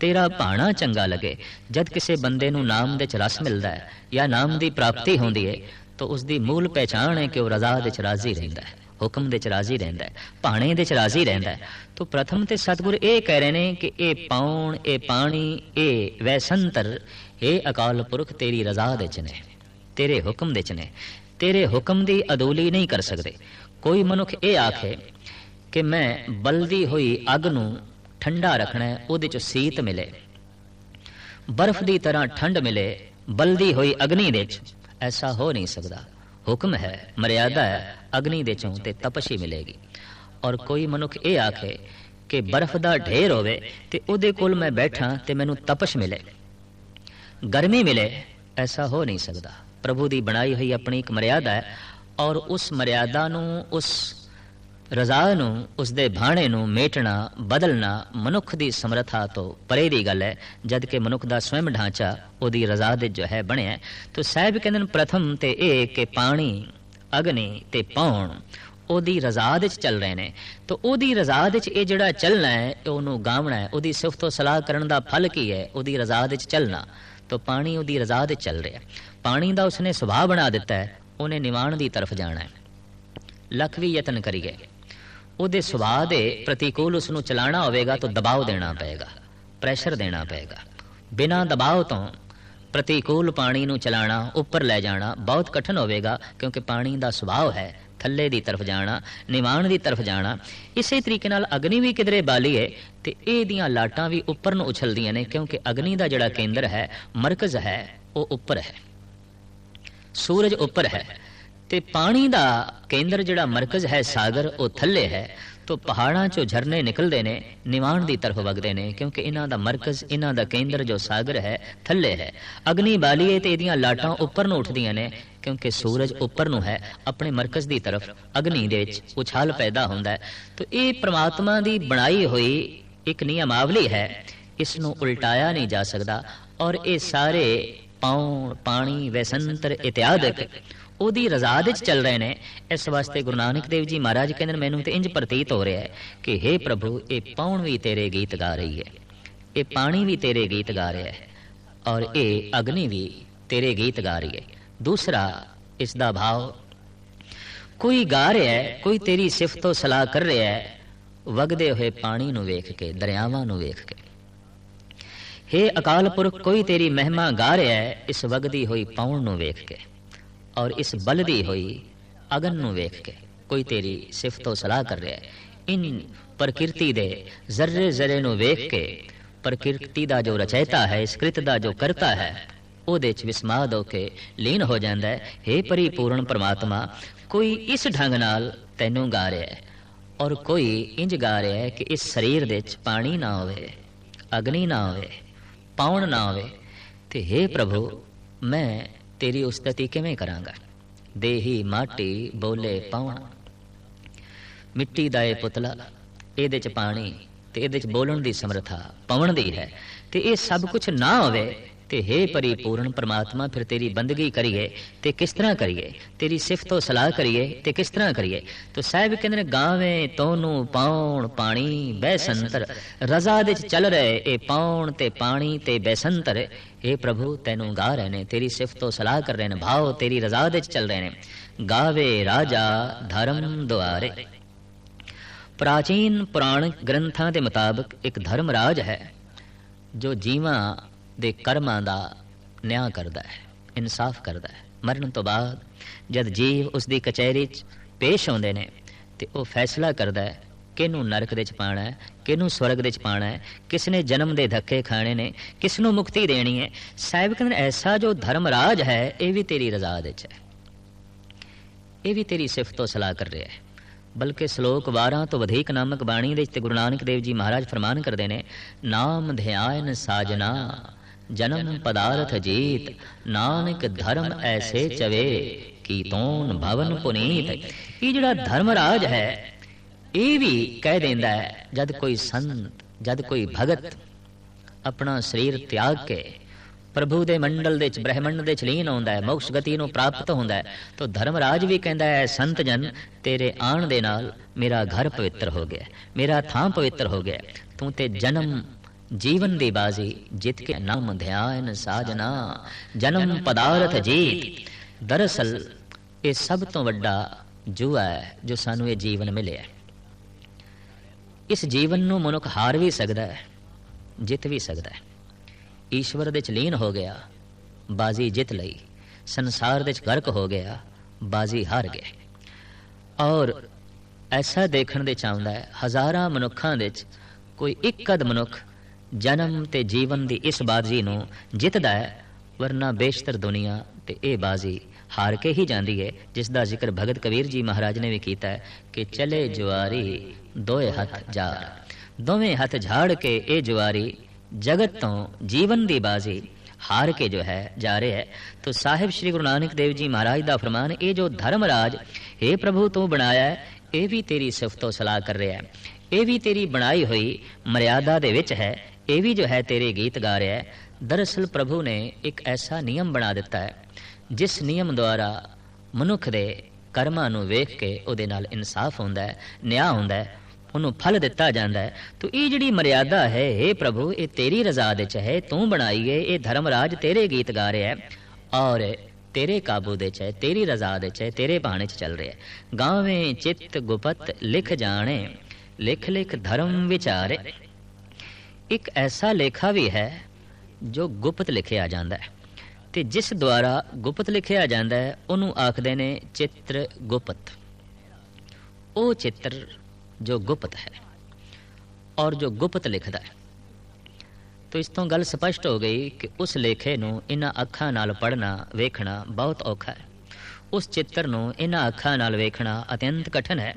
ਤੇਰਾ ਭਾਣਾ ਚੰਗਾ ਲੱਗੇ, ਜਦ ਕਿਸੇ ਬੰਦੇ ਨੂੰ ਨਾਮ ਦੇ ਚ ਰਸ ਮਿਲਦਾ ਹੈ ਜਾਂ ਨਾਮ ਦੀ ਪ੍ਰਾਪਤੀ ਹੁੰਦੀ ਹੈ, ਤਾਂ ਉਸ ਦੀ ਮੂਲ ਪਹਿਚਾਣ ਹੈ ਕਿ ਉਹ ਰਜ਼ਾ ਦੇ ਚ ਰਾਜ਼ੀ ਰਹਿੰਦਾ ਹੈ, ਹੁਕਮ ਦੇ ਚ ਰਾਜ਼ੀ ਰਹਿੰਦਾ ਹੈ, ਭਾਣੇ ਦੇ ਚ ਰਾਜ਼ੀ ਰਹਿੰਦਾ ਹੈ। ਤਾਂ ਪ੍ਰਥਮ ਤੇ ਸਤਿਗੁਰ ਇਹ ਕਹਿ ਰਹੇ ਨੇ ਕਿ ਇਹ ਪਾਉਣ ਇਹ ਪਾਣੀ, ਇਹ ਵੈਸੰਤਰ, ਇਹ ਅਕਾਲ ਪੁਰਖ ਤੇਰੀ ਰਜ਼ਾ ਦੇ ਚ ਨੇ, ਤੇਰੇ ਹੁਕਮ ਦੇ ਚ ਨੇ। ਤੇਰੇ ਹੁਕਮ ਦੀ ਅਦੂਲੀ ਨਹੀਂ ਕਰ ਸਕਦੇ। ਕੋਈ ਮਨੁੱਖ ਇਹ ਆਖੇ ਕਿ ਮੈਂ ਬਲਦੀ ਹੋਈ ਅੱਗ ਨੂੰ ਠੰਡਾ ਰੱਖਣਾ ਹੈ, ਉਹਦੇ ਚ ਸੀਤ ਮਿਲੇ। ਬਰਫ਼ ਦੀ ਤਰ੍ਹਾਂ ਠੰਡ ਮਿਲੇ, ਬਲਦੀ ਹੋਈ ਅਗਨੀ ਦੇ ਚ। ਐਸਾ ਹੋ ਨਹੀਂ ਸਕਦਾ। ਹੁਕਮ ਹੈ, ਮਰਿਆਦਾ ਹੈ, ਅਗਨੀ ਦੇ ਚੋਂ ਤੇ ਤਪਸ਼ੀ ਮਿਲੇਗੀ। ਔਰ ਕੋਈ ਮਨੁੱਖ ਇਹ ਆਖੇ ਕਿ ਬਰਫ਼ ਦਾ ਢੇਰ ਹੋਵੇ ਤੇ ਉਹਦੇ ਕੋਲ ਮੈਂ ਬੈਠਾਂ ਤੇ ਮੈਨੂੰ ਤਪਸ਼ ਮਿਲੇ। ਗਰਮੀ ਮਿਲੇ, ਐਸਾ ਹੋ ਨਹੀਂ ਸਕਦਾ। ਪ੍ਰਭੂ ਦੀ ਬਣਾਈ ਹੋਈ ਆਪਣੀ ਇੱਕ ਮਰਿਆਦਾ ਹੈ ਔਰ ਉਸ ਮਰਿਆਦਾ ਨੂੰ ਉਸ ਰਜ਼ਾ ਨੂੰ ਉਸ ਦੇ ਭਾਣੇ ਨੂੰ ਮੇਟਣਾ, ਬਦਲਣਾ ਮਨੁੱਖ ਦੀ ਸਮਰੱਥਾ ਤੋਂ ਪਰੇ ਦੀ ਗੱਲ ਹੈ, ਜਦ ਕਿ ਮਨੁੱਖ ਦਾ ਸਵੈਮ ਢਾਂਚਾ ਉਹਦੀ ਰਜ਼ਾ ਦੇ ਜੋ ਹੈ ਬਣਿਆ ਤਾਂ ਸਾਹਿਬ ਕਹਿੰਦੇ ਨੇ ਪ੍ਰਥਮ ਤੇ ਇਹ ਕਿ ਪਾਣੀ, ਅਗਨੀ ਤੇ ਪੌਣ ਉਹਦੀ ਰਜ਼ਾ ਦੇ ਚ ਚੱਲ ਰਹੇ ਨੇ। ਤਾਂ ਉਹਦੀ ਰਜ਼ਾ ਦੇ ਚ ਇਹ ਜਿਹੜਾ ਚੱਲਣਾ ਹੈ ਉਹਨੂੰ ਗਾਵਣਾ ਹੈ। ਉਹਦੀ ਸਿਫਤੋ ਸਲਾਹ ਕਰਨ ਦਾ ਫਲ ਕੀ ਹੈ? ਉਹਦੀ ਰਜ਼ਾ ਦੇ ਚ ਚੱਲਣਾ। ਤਾਂ ਪਾਣੀ ਉਹਦੀ ਰਜ਼ਾ ਦੇ ਚੱਲ ਰਿਹਾ ਪਾਣੀ ਦਾ ਉਸਨੇ ਸੁਭਾਅ ਬਣਾ ਦਿੱਤਾ ਹੈ, ਉਹਨੇ ਨਿਵਾਣ ਦੀ ਤਰਫ ਜਾਣਾ ਹੈ। ਲੱਖ ਵੀ ਯਤਨ ਕਰੀਏ। ਉਹਦੇ ਸੁਭਾਅ ਦੇ ਪ੍ਰਤੀਕੂਲ ਉਸ ਨੂੰ ਚਲਾਣਾ ਹੋਵੇਗਾ ਤਾਂ ਦਬਾਅ ਦੇਣਾ ਪਏਗਾ ਪ੍ਰੈਸ਼ਰ ਦੇਣਾ ਪਏਗਾ। ਬਿਨਾਂ ਦਬਾਅ ਤੋਂ ਪ੍ਰਤੀਕੂਲ ਪਾਣੀ ਨੂੰ ਚਲਾਣਾ, ਉੱਪਰ ਲੈ ਜਾਣਾ ਬਹੁਤ ਕਠਿਨ ਹੋਵੇਗਾ, ਕਿਉਂਕਿ ਪਾਣੀ ਦਾ ਸੁਭਾਅ ਹੈ, ਥੱਲੇ ਦੀ ਤਰਫ ਜਾਣਾ, ਨਿਵਾਣ ਦੀ ਤਰਫ ਜਾਣਾ। ਇਸੇ ਤਰੀਕੇ ਨਾਲ ਅਗਨੀ ਵੀ ਕਿਧਰੇ ਬਾਲੀਏ ਤੇ ਇਹਦੀਆਂ ਲਾਟਾਂ ਵੀ ਉੱਪਰ ਨੂੰ ਉਛਲਦੀਆਂ ਨੇ, ਕਿਉਂਕਿ ਅਗਨੀ ਦਾ ਜਿਹੜਾ ਕੇਂਦਰ ਹੈ, ਮਰਕਜ਼ ਹੈ, ਉਹ ਉੱਪਰ ਹੈ। ਸੂਰਜ ਉੱਪਰ ਹੈ ਤੇ ਪਾਣੀ ਦਾ ਕੇਂਦਰ ਜਿਹੜਾ ਮਰਕਜ਼ ਹੈ ਸਾਗਰ, ਉਹ ਥੱਲੇ ਹੈ। ਤੋਂ ਪਹਾੜਾਂ ਚੋਂ ਝਰਨੇ ਨਿਕਲਦੇ ਨੇ, ਨਿਵਾਣ ਦੀ ਤਰਫ ਵਗਦੇ ਨੇ, ਕਿਉਂਕਿ ਇਹਨਾਂ ਦਾ ਮਰਕਜ਼, ਇਹਨਾਂ ਦਾ ਕੇਂਦਰ ਜੋ ਸਾਗਰ ਹੈ, ਥੱਲੇ ਹੈ। ਅਗਨੀ ਬਾਲੀਏ ਤੇ ਇਹਦੀਆਂ ਲਾਟਾਂ ਉੱਪਰ ਨੂੰ ਉੱਠਦੀਆਂ ਨੇ, ਕਿਉਂਕਿ ਸੂਰਜ ਉੱਪਰ ਨੂੰ ਹੈ, ਆਪਣੇ ਮਰਕਜ਼ ਦੀ ਤਰਫ ਅਗਨੀ ਦੇ ਵਿੱਚ ਉਛਾਲ ਪੈਦਾ ਹੁੰਦਾ ਹੈ। ਤਾਂ ਇਹ ਪ੍ਰਮਾਤਮਾ ਦੀ ਬਣਾਈ ਹੋਈ ਇੱਕ ਨਿਯਮਾਵਲੀ ਹੈ, ਇਸ ਨੂੰ ਉਲਟਾਇਆ ਨਹੀਂ ਜਾ ਸਕਦਾ, ਔਰ ਇਹ ਸਾਰੇ ਪਾਉਣ ਪਾਣੀ, ਵੈਸੰਤਰ ਇਤਿਆਦਿਕ ਉਹਦੀ ਰਜ਼ਾ ਦੇ ਵਿੱਚ ਚੱਲ ਰਹੇ ਨੇ। ਇਸ ਵਾਸਤੇ ਗੁਰੂ ਨਾਨਕ ਦੇਵ ਜੀ ਮਹਾਰਾਜ ਕਹਿੰਦੇ ਨੇ, ਮੈਨੂੰ ਤੇ ਇੰਜ ਪ੍ਰਤੀਤ ਹੋ ਰਿਹਾ ਹੈ ਕਿ हे ਪ੍ਰਭੂ, ਇਹ ਪੌਣ ਵੀ ਤੇਰੇ ਗੀਤ ਗਾ ਰਹੀ ਹੈ। ਇਹ ਪਾਣੀ ਵੀ ਤੇਰੇ ਗੀਤ ਗਾ ਰਿਹਾ ਹੈ ਔਰ ਇਹ ਅਗਨੀ ਵੀ ਤੇਰੇ ਗੀਤ ਗਾ ਰਹੀ ਹੈ। ਦੂਸਰਾ, ਇਸ ਦਾ ਭਾਵ, ਕੋਈ ਗਾ ਰਿਹਾ ਹੈ, ਕੋਈ ਤੇਰੀ ਸਿਫਤ ਤੋਂ ਸਲਾਹ ਕਰ ਰਿਹਾ ਹੈ, ਵਗਦੇ ਹੋਏ ਪਾਣੀ ਨੂੰ ਵੇਖ ਕੇ, ਦਰਿਆਵਾਂ ਨੂੰ ਵੇਖ ਕੇ। हे ਅਕਾਲ ਪੁਰਖ, ਕੋਈ ਤੇਰੀ ਮਹਿਮਾ ਗਾ ਰਿਹਾ ਹੈ, ਇਸ ਵਗਦੀ ਹੋਈ ਪੌਣ ਨੂੰ ਵੇਖ ਕੇ। ਔਰ ਇਸ ਬਲ ਦੀ ਹੋਈ ਅਗਨ ਨੂੰ ਵੇਖ ਕੇ ਕੋਈ ਤੇਰੀ ਸਿਫਤ ਤੋਂ ਸਲਾਹ ਕਰ ਰਿਹਾ ਹੈ। ਇਨ ਪ੍ਰਕਿਰਤੀ ਦੇ ਜ਼ਰੇ ਜ਼ਰੇ ਨੂੰ ਵੇਖ ਕੇ ਪ੍ਰਕਿਰਤੀ ਦਾ ਜੋ ਰਚੈਤਾ ਹੈ ਇਸ ਕ੍ਰਿਤ ਦਾ ਜੋ ਕਰਤਾ ਹੈ, ਉਹਦੇ ਚ ਵਿਸਮਾਦ ਹੋ ਕੇ ਲੀਨ ਹੋ ਜਾਂਦਾ ਹੈ। हे ਪਰਿਪੂਰਨ ਪ੍ਰਮਾਤਮਾ, ਕੋਈ ਇਸ ਢੰਗ ਨਾਲ ਤੈਨੂੰ ਗਾ ਰਿਹਾ ਹੈ ਔਰ ਕੋਈ ਇੰਜ ਗਾ ਰਿਹਾ ਹੈ ਕਿ ਇਸ ਸਰੀਰ ਦੇ ਵਿੱਚ ਪਾਣੀ ਨਾ ਹੋਵੇ, ਅਗਨੀ ਨਾ ਹੋਵੇ, ਪਾਉਣ ਨਾ ਹੋਵੇ। ਤੇ हे ਪ੍ਰਭੂ, ਮੈਂ ਤੇਰੀ ਉਸਤਤੀ ਕਿਵੇਂ ਕਰਾਂਗਾ ਦੇਹੀ ਮਾਟੀ ਬੋਲੇ ਪਾਉਣ ਮਿੱਟੀ ਦਾ ਇਹ ਪੁਤਲਾ ਇਹਦੇ ਚ ਪਾਣੀ ਤੇ ਇਹਦੇ ਚ ਬੋਲਣ ਦੀ ਸਮਰੱਥਾ ਪਵਣ ਦੀ ਹੈ ਤੇ ਇਹ ਸਭ ਕੁਝ ਨਾ ਹੋਵੇ ਤੇ हे ਪਰਿਪੂਰਨ ਪ੍ਰਮਾਤਮਾ ਫਿਰ ਤੇਰੀ ਬੰਦਗੀ ਕਰੀਏ ਤੇ ਕਿਸ ਤਰ੍ਹਾਂ ਕਰੀਏ ਤੇਰੀ ਸਿਫਤ ਤੋਂ ਸਲਾਹ ਕਰੀਏ ਤੇ ਕਿਸ ਤਰ੍ਹਾਂ ਕਰੀਏ ਤੋ ਸਾਹਿਬ ਕਹਿੰਦੇ ਨੇ ਗਾਵੇਂ ਤੋਨੂੰ ਪਾਉਣ ਪਾਣੀ ਬੈਸੰਤਰ ਰਜ਼ਾ ਦੇ ਚ ਚੱਲ ਰਹੇ ਇਹ ਪਾਉਣ ਤੇ ਪਾਣੀ ਤੇ ਬੈਸੰਤਰ ਇਹ ਪ੍ਰਭੂ ਤੈਨੂੰ ਗਾ ਰਹੇ ਨੇ ਤੇਰੀ ਸਿਫਤ ਤੋਂ ਸਲਾਹ ਕਰ ਰਹੇ ਨੇ ਭਾਵ ਤੇਰੀ ਰਜ਼ਾ ਦੇ ਚ ਚੱਲ ਰਹੇ ਨੇ ਗਾਵੇ ਰਾਜਾ ਧਰਮ ਦੁਆਰੇ ਪ੍ਰਾਚੀਨ ਪੁਰਾਣ ਗ੍ਰੰਥਾਂ ਦੇ ਮੁਤਾਬਕ ਇੱਕ ਧਰਮ ਰਾਜ ਹੈ ਜੋ ਜੀਵਾਂ ਦੇ ਕਰਮਾਂ ਦਾ ਨਿਆਂ ਕਰਦਾ ਹੈ, ਇਨਸਾਫ ਕਰਦਾ ਹੈ। ਮਰਨ ਤੋਂ ਬਾਅਦ ਜਦ ਜੀਵ ਉਸ ਦੀ ਕਚਹਿਰੀ 'ਚ ਪੇਸ਼ ਆਉਂਦੇ ਨੇ ਤੇ ਉਹ ਫੈਸਲਾ ਕਰਦਾ ਹੈ, ਕਿਹਨੂੰ ਨਰਕ ਦੇ ਚ ਪਾਣਾ ਹੈ, ਕਿਹਨੂੰ ਸਵਰਗ ਦੇ ਚ ਪਾਣਾ ਹੈ ਕਿਸ ਨੇ ਜਨਮ ਦੇ ਧੱਕੇ ਖਾਣੇ ਨੇ ਕਿਸ ਨੂੰ ਮੁਕਤੀ ਦੇਣੀ ਹੈ। ਸਾਹਿਬ ਕਹਿੰਦੇ ਐਸਾ ਜੋ ਧਰਮ ਰਾਜ ਹੈ, ਇਹ ਵੀ ਤੇਰੀ ਰਜ਼ਾ ਦੇ ਚ ਹੈ। ਇਹ ਵੀ ਤੇਰੀ ਸਿਫਤ ਤੋਂ ਸਲਾਹ ਕਰ ਰਿਹਾ ਹੈ। ਬਲਕਿ ਸ਼ਲੋਕ 12 ਤੋਂ ਵਧੇਕ ਨਾਮਕ ਬਾਣੀ ਦੇ ਵਿੱਚ ਗੁਰੂ ਨਾਨਕ ਦੇਵ ਜੀ ਮਹਾਰਾਜ ਫਰਮਾਨ ਕਰਦੇ ਨੇ, ਨਾਮ ਧਿਆਨ ਸਾਜਨਾ। ਜਨਮ ਪਦਾਰਥ ਜੀਤ ਨਾਨਕ ਧਰਮ ਐਸੇ ਚਵੇ ਕੀ ਤੋਨ ਭਵਨ ਪੁਨੀਤ। ਇਹ ਜਿਹੜਾ ਧਰਮ ਰਾਜ ਹੈ ਇਹ ਵੀ ਕਹਿ ਦਿੰਦਾ ਹੈ ਜਦ ਕੋਈ ਸੰਤ ਜਦ ਕੋਈ ਭਗਤ ਆਪਣਾ ਸਰੀਰ ਤਿਆਗ ਕੇ ਪ੍ਰਭੂ ਦੇ ਮੰਡਲ ਦੇ ਵਿੱਚ ਬ੍ਰਹਮੰਡ ਦੇ ਵਿੱਚ ਲੀਨ ਹੁੰਦਾ ਹੈ ਮੋਕਸ਼ ਗਤੀ ਨੂੰ ਪ੍ਰਾਪਤ ਹੁੰਦਾ ਹੈ। ਤਾਂ ਧਰਮਰਾਜ ਵੀ ਕਹਿੰਦਾ ਹੈ ਸੰਤ ਜਨ ਤੇਰੇ ਆਣ ਦੇ ਨਾਲ ਮੇਰਾ ਘਰ ਪਵਿੱਤਰ ਹੋ ਗਿਆ ਮੇਰਾ ਥਾਂ ਪਵਿੱਤਰ ਹੋ ਗਿਆ ਤੂੰ ਤੇ ਜਨਮ ਜੀਵਨ ਦੀ ਬਾਜ਼ੀ, ਜਿੱਤ ਕੇ ਨਾਮ ਧਿਆਨ ਸਾਜਨਾ, ਜਨਮ ਪਦਾਰਥ ਜੀਤ। ਦਰਅਸਲ, ਇਹ ਸਭ ਤੋਂ ਵੱਡਾ ਜੂਆ ਹੈ ਜੋ ਸਾਨੂੰ ਇਹ ਜੀਵਨ ਮਿਲਿਆ ਇਸ ਜੀਵਨ ਨੂੰ ਮਨੁੱਖ ਹਾਰ ਵੀ ਸਕਦਾ ਹੈ, ਜਿੱਤ ਵੀ ਸਕਦਾ ਹੈ। ਈਸ਼ਵਰ ਦੇ ਚ ਲੀਨ ਹੋ ਗਿਆ, ਬਾਜ਼ੀ ਜਿੱਤ ਲਈ। ਸੰਸਾਰ ਦੇ ਚ ਗਰਕ ਹੋ ਗਿਆ, ਬਾਜ਼ੀ ਹਾਰ ਗਿਆ ਔਰ ਐਸਾ ਦੇਖਣ ਦੇ ਚਾਹੁੰਦਾ ਹੈ, ਹਜ਼ਾਰਾਂ ਮਨੁੱਖਾਂ ਦੇ ਚ ਕੋਈ ਇੱਕ ਅਦ ਮਨੁੱਖ ਜਨਮ ਤੇ ਜੀਵਨ ਦੀ ਇਸ ਬਾਜ਼ੀ ਨੂੰ ਜਿੱਤਦਾ ਹੈ, ਵਰਨਾ ਬੇਸ਼ਤਰ ਦੁਨੀਆ ਤੇ ਇਹ ਬਾਜ਼ੀ ਹਾਰ ਕੇ ਹੀ ਜਾਂਦੀ ਹੈ, ਜਿਸ ਦਾ ਜ਼ਿਕਰ ਭਗਤ ਕਬੀਰ ਜੀ ਮਹਾਰਾਜ ਨੇ ਵੀ ਕੀਤਾ ਹੈ ਕਿ ਚਲੇ ਜੁਆਰੀ ਦੋਏ ਹੱਥ ਜਾਰ ਦੋਵੇਂ ਹੱਥ ਝਾੜ ਕੇ ਇਹ ਜੁਆਰੀ ਜਗਤ ਤੋਂ ਜੀਵਨ ਦੀ ਬਾਜ਼ੀ ਹਾਰ ਕੇ ਜੋ ਹੈ, ਜਾ ਰਿਹਾ ਹੈ। ਤੋ ਸਾਹਿਬ ਸ੍ਰੀ ਗੁਰੂ ਨਾਨਕ ਦੇਵ ਜੀ ਮਹਾਰਾਜ ਦਾ ਫਰਮਾਨ, ਇਹ ਜੋ ਧਰਮ ਰਾਜ हे ਪ੍ਰਭੂ ਤੂੰ ਬਣਾਇਆ ਹੈ, ਇਹ ਵੀ ਤੇਰੀ ਸਿਫਤ ਤੋਂ ਸਲਾਹ ਕਰ ਰਿਹਾ ਹੈ। ਇਹ ਵੀ ਤੇਰੀ ਬਣਾਈ ਹੋਈ ਮਰਿਆਦਾ ਦੇ ਵਿੱਚ ਹੈ ਇਹ ਵੀ ਜੋ ਹੈ ਤੇਰੇ ਗੀਤ ਗਾ ਰਿਹਾ ਹੈ, ਦਰਅਸਲ ਪ੍ਰਭੂ ਨੇ ਇੱਕ ਐਸਾ ਨਿਯਮ ਬਣਾ ਦਿੱਤਾ ਹੈ, ਜਿਸ ਨਿਯਮ ਦੁਆਰਾ ਮਨੁੱਖ ਦੇ ਕਰਮਾਂ ਨੂੰ ਵੇਖ ਕੇ ਉਹਦੇ ਨਾਲ ਇਨਸਾਫ ਹੁੰਦਾ ਹੈ, ਨਿਆਂ ਹੁੰਦਾ ਹੈ, ਉਹਨੂੰ ਫਲ ਦਿੱਤਾ ਜਾਂਦਾ ਹੈ। ਤੋ ਇਹ ਜਿਹੜੀ ਮਰਿਆਦਾ ਹੈ हे ਪ੍ਰਭੂ, ਇਹ ਤੇਰੀ ਰਜ਼ਾ ਦੇ ਚ ਹੈ, ਤੂੰ ਬਣਾਈ ਹੈ, ਇਹ ਧਰਮਰਾਜ ਤੇਰੇ ਗੀਤ ਗਾ ਰਿਹਾ ਹੈ ਔਰ ਤੇਰੇ ਕਾਬੂ ਦੇ ਚ ਹੈ, ਤੇਰੀ ਰਜ਼ਾ ਦੇ ਚ ਹੈ, ਤੇਰੇ ਬਾਣੇ ਚ ਚੱਲ ਰਿਹਾ ਹੈ। ਗਾਵੇਂ ਚਿੱਤ ਗੁਪਤ ਲਿਖ ਜਾਣੇ, ਲਿਖ ਲਿਖ ਧਰਮ ਵਿਚਾਰੇ ਇੱਕ ਐਸਾ ਲੇਖਾ ਵੀ ਹੈ ਜੋ ਗੁਪਤ ਲਿਖਿਆ ਜਾਂਦਾ ਹੈ। ਤੇ ਜਿਸ ਦੁਆਰਾ ਗੁਪਤ ਲਿਖਿਆ ਜਾਂਦਾ ਹੈ, ਉਹਨੂੰ ਆਖਦੇ ਨੇ ਚਿੱਤਰ ਗੁਪਤ। ਉਹ ਚਿੱਤਰ ਜੋ ਗੁਪਤ ਹੈ ਔਰ ਜੋ ਗੁਪਤ ਲਿਖਦਾ ਹੈ। ਤੋ ਇਸ ਤੋਂ ਗੱਲ ਸਪਸ਼ਟ ਹੋ ਗਈ ਕਿ ਉਸ ਲੇਖੇ ਨੂੰ ਇਹਨਾਂ ਅੱਖਾਂ ਨਾਲ ਪੜ੍ਹਨਾ, ਵੇਖਣਾ ਬਹੁਤ ਔਖਾ ਹੈ। ਉਸ ਚਿੱਤਰ ਨੂੰ ਇਹਨਾਂ ਅੱਖਾਂ ਨਾਲ ਵੇਖਣਾ ਅਤਿਅੰਤ ਕਠਿਨ ਹੈ।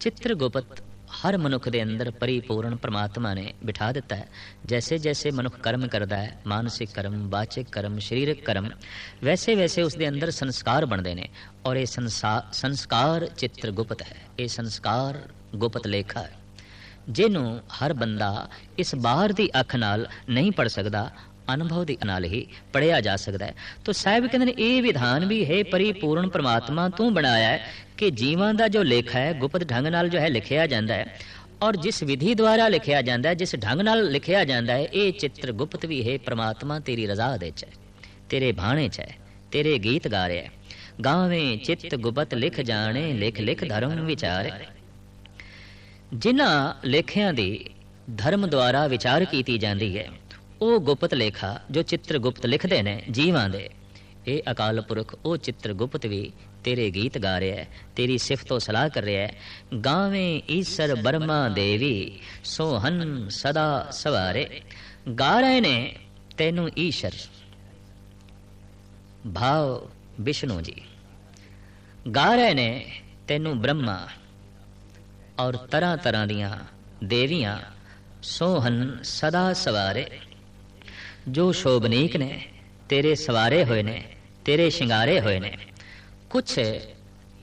ਚਿੱਤਰ ਗੁਪਤ ਹਰ ਮਨੁੱਖ ਦੇ ਅੰਦਰ ਪਰਿਪੂਰਨ ਪ੍ਰਮਾਤਮਾ ਨੇ ਬਿਠਾ ਦਿੱਤਾ ਹੈ ਜੈਸੇ ਜੈਸੇ ਮਨੁੱਖ ਕਰਮ ਕਰਦਾ ਹੈ ਮਾਨਸਿਕ ਕਰਮ ਬਾਚਿਕ ਕਰਮ ਸਰੀਰਕ ਕਰਮ ਵੈਸੇ ਵੈਸੇ ਉਸ ਦੇ ਅੰਦਰ ਸੰਸਕਾਰ ਬਣਦੇ ਨੇ ਔਰ ਇਹ ਸੰਸਕਾਰ ਚਿੱਤਰ ਗੁਪਤ ਹੈ ਇਹ ਸੰਸਕਾਰ ਗੁਪਤ ਲੇਖਾ ਹੈ ਜਿਹਨੂੰ ਹਰ ਬੰਦਾ ਇਸ ਬਾਹਰ ਦੀ ਅੱਖ ਨਾਲ ਨਹੀਂ ਪੜ ਸਕਦਾ ਅਨੁਭਵ ਦੇ ਨਾਲ ਹੀ ਪੜਿਆ ਜਾ ਸਕਦਾ ਹੈ। ਤੋ ਸਾਹਿਬ ਕਹਿੰਦੇ ਨੇ, ਇਹ ਵਿਧਾਨ ਵੀ ਹੈ ਪਰਿਪੂਰਨ ਪ੍ਰਮਾਤਮਾ ਤੂੰ ਬਣਾਇਆ ਹੈ ਕਿ ਜੀਵਾਂ ਦਾ ਜੋ ਲੇਖਾ ਹੈ, ਗੁਪਤ ਢੰਗ ਨਾਲ ਜੋ ਹੈ ਲਿਖਿਆ ਜਾਂਦਾ ਹੈ ਔਰ ਜਿਸ ਵਿਧੀ ਦੁਆਰਾ ਲਿਖਿਆ ਜਾਂਦਾ ਹੈ, ਜਿਸ ਢੰਗ ਨਾਲ ਲਿਖਿਆ ਜਾਂਦਾ ਹੈ, ਇਹ ਚਿੱਤਰ ਗੁਪਤ ਵੀ ਹੈ ਪ੍ਰਮਾਤਮਾ ਤੇਰੀ ਰਜ਼ਾ ਦੇ ਚ ਤੇਰੇ ਬਾਣੇ ਚ ਤੇਰੇ ਗੀਤ ਗਾ ਰਿਹਾ ਗਾਵੇਂ ਚਿੱਤ ਗੁਪਤ ਲਿਖ ਜਾਣੇ, ਲਿਖ ਲਿਖ ਧਰਮ ਵਿਚਾਰੇ। ਜਿਨ੍ਹਾਂ ਲੇਖਿਆਂ ਦੀ ਧਰਮ ਦੁਆਰਾ ਵਿਚਾਰ ਕੀਤੀ ਜਾਂਦੀ ਹੈ ਉਹ ਗੁਪਤ ਲੇਖਾ ਜੋ ਚਿੱਤਰ ਗੁਪਤ ਲਿਖਦੇ ਨੇ, ਜੀਵਾਂ ਦੇ। ਇਹ ਅਕਾਲ ਪੁਰਖ, ਉਹ ਚਿੱਤਰ ਗੁਪਤ ਵੀ ਤੇਰੇ ਗੀਤ ਗਾ ਰਿਹਾ ਹੈ, ਤੇਰੀ ਸਿਫਤੋ ਸਲਾਹ ਕਰ ਰਿਹਾ ਹੈ। ਗਾਵੇਂ ਈਸ਼ਰ ਬਰਮਾ ਦੇਵੀ, ਸੋਹਨ ਸਦਾ ਸਵਾਰੇ। ਗਾ ਰਹੇ ਨੇ ਤੈਨੂੰ ਈਸ਼ਰ। ਭਾਵ ਵਿਸ਼ਨੂੰ ਜੀ। ਗਾ ਰਹੇ ਨੇ ਤੈਨੂੰ ਬ੍ਰਹਮਾ। ਔਰ ਤਰ੍ਹਾਂ ਤਰ੍ਹਾਂ ਦੀਆਂ ਦੇਵੀਆਂ ਸੋਹਨ ਸਦਾ ਸਵਾਰੇ। ਜੋ ਸ਼ੋਭਨੀਕ ਨੇ, ਤੇਰੇ ਸਵਾਰੇ ਹੋਏ ਨੇ, ਤੇਰੇ ਸ਼ਿੰਗਾਰੇ ਹੋਏ ਨੇ। ਕੁਝ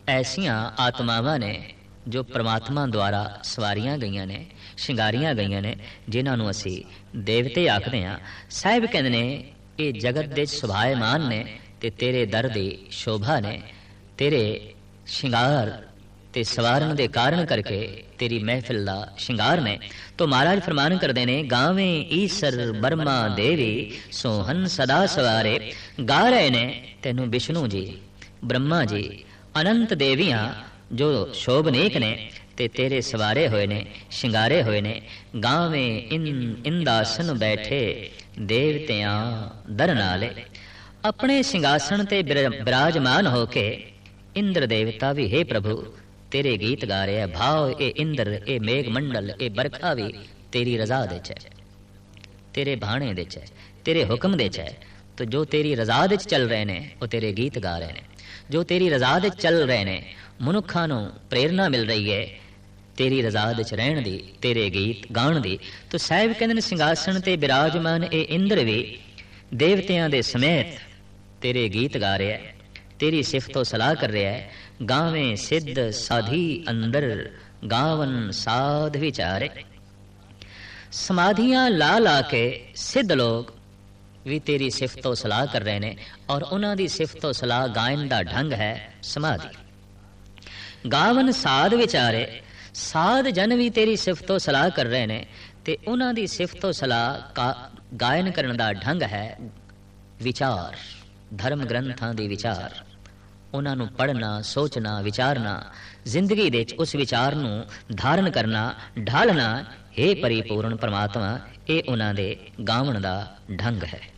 ਐਸੀਆਂ ਆਤਮਾਵਾਂ ਨੇ ਜੋ ਪ੍ਰਮਾਤਮਾ ਦੁਆਰਾ ਸਵਾਰੀਆਂ ਗਈਆਂ ਨੇ, ਸ਼ਿੰਗਾਰੀਆਂ ਗਈਆਂ ਨੇ, ਜਿਨ੍ਹਾਂ ਨੂੰ ਅਸੀਂ ਦੇਵਤੇ ਆਖਦੇ ਹਾਂ। ਸਾਹਿਬ ਕਹਿੰਦੇ ਨੇ, ਇਹ ਜਗਤ ਦੇ ਸੁਭਾਏਮਾਨ ਨੇ ਤੇ ਤੇਰੇ ਦਰ ਦੀ ਸ਼ੋਭਾ ਨੇ, ਤੇਰੇ ਸ਼ਿੰਗਾਰ ਤੇ ਸਵਾਰਨ ਦੇ ਕਾਰਨ ਕਰਕੇ ਤੇਰੀ ਮਹਿਫਿਲ ਦਾ ਸ਼ਿੰਗਾਰ ਨੇ। ਤੋ ਮਹਾਰਾਜ ਫਰਮਾਨ ਕਰਦੇ ਨੇ, ਗਾਵੇਂ ਈਸ਼ਰ ਬਰਮਾ ਦੇਵੀ ਸੋਹਨ ਸਦਾ ਸਵਾਰੇ। ਗਾ ਰਹੇ ਨੇ ਤੈਨੂੰ ਵਿਸ਼ਨੂੰ ਜੀ, ਬ੍ਰਹਮਾ ਜੀ, ਅਨੰਤ ਦੇਵੀਆਂ, ਜੋ ਸ਼ੋਭਨੀਕ ਨੇ ਤੇ ਤੇਰੇ ਸਵਾਰੇ ਹੋਏ ਨੇ, ਸ਼ਿੰਗਾਰੇ ਹੋਏ ਨੇ। ਗਾਵੇਂ ਇਨ, ਇੰਦਾਸਨ ਬੈਠੇ ਦੇਵਤਿਆਂ ਦਰਨਾਲੇ। ਆਪਣੇ ਸਿੰਘਾਸਣ ਤੇ ਬਿਰਾਜਮਾਨ ਹੋ ਕੇ ਇੰਦਰ ਦੇਵਤਾ ਵੀ, ਹੈ ਪ੍ਰਭੂ ਤੇਰੇ ਗੀਤ ਗਾ ਰਿਹਾ ਭਾਵ ਇਹ ਇੰਦਰ, ਇਹ ਮੇਘ ਮੰਡਲ, ਇਹ ਬਰਖਾ ਵੀ ਤੇਰੀ ਰਜ਼ਾ ਦੇ ਚ ਹੈ। ਤੇਰੇ ਬਾਣੇ ਦੇ ਚ ਹੈ, ਤੇਰੇ ਹੁਕਮ ਦੇ ਚ ਹੈ। ਤੋ ਜੋ ਤੇਰੀ ਰਜ਼ਾ ਦੇ ਚ ਚੱਲ ਰਹੇ ਨੇ, ਉਹ ਤੇਰੇ ਗੀਤ ਗਾ ਰਹੇ ਨੇ। ਜੋ ਤੇਰੀ ਰਜ਼ਾ ਦੇ ਚੱਲ ਰਹੇ ਨੇ, ਮਨੁੱਖਾਂ ਨੂੰ ਪ੍ਰੇਰਣਾ ਮਿਲ ਰਹੀ ਹੈ ਤੇਰੀ ਰਜ਼ਾ ਦੇ ਚ ਰਹਿਣ ਦੀ, ਤੇਰੇ ਗੀਤ ਗਾਉਣ ਦੀ। ਤੋ ਸਾਹਿਬ ਕਹਿੰਦੇ ਨੇ, ਸਿੰਘਾਸਣ ਤੇ ਬਿਰਾਜਮਾਨ ਇਹ ਇੰਦਰ ਵੀ ਦੇਵਤਿਆਂ ਦੇ ਸਮੇਤ ਤੇਰੇ ਗੀਤ ਗਾ ਰਿਹਾ ਹੈ, ਤੇਰੀ ਸਿਫਤੋ ਸਲਾਹ ਕਰ ਰਿਹਾ ਹੈ। ਗਾਵੇਂ ਸਿੱਧ ਸਾਧੀ ਅੰਦਰ ਗਾਵਨ ਸਾਧ ਵਿਚਾਰੇ ਸਮਾਧੀਆਂ ਲਾ ਲਾ ਕੇ ਸਿੱਧ ਲੋਕ ਵੀ ਤੇਰੀ ਸਿਫਤੋ ਸਲਾਹ ਕਰ ਰਹੇ ਨੇ ਔਰ ਉਹਨਾਂ ਦੀ ਸਿਫਤੋ ਸਲਾਹ ਗਾਇਨ ਦਾ ਢੰਗ ਹੈ ਸਮਾਧੀ ਗਾਵਨ ਸਾਧ ਵਿਚਾਰੇ ਸਾਧ ਜਨ ਵੀ ਤੇਰੀ ਸਿਫਤੋ ਸਲਾਹ ਕਰ ਰਹੇ ਨੇ ਤੇ ਉਹਨਾਂ ਦੀ ਸਿਫਤੋ ਸਲਾਹ ਗਾਇਨ ਕਰਨ ਦਾ ਢੰਗ ਹੈ ਵਿਚਾਰ ਧਰਮ ਗ੍ਰੰਥਾਂ ਦੇ ਵਿਚਾਰ ਉਹਨਾਂ ਨੂੰ ਪੜ੍ਹਨਾ, ਸੋਚਣਾ, ਵਿਚਾਰਨਾ, ਜ਼ਿੰਦਗੀ ਦੇ ਵਿੱਚ ਉਸ ਵਿਚਾਰ ਨੂੰ ਧਾਰਨ ਕਰਨਾ, ਢਾਲਣਾ हे ਪਰਿਪੂਰਨ ਪਰਮਾਤਮਾ, ਇਹ ਉਹਨਾਂ ਦੇ ਗਾਵਣ ਦਾ ਢੰਗ ਹੈ।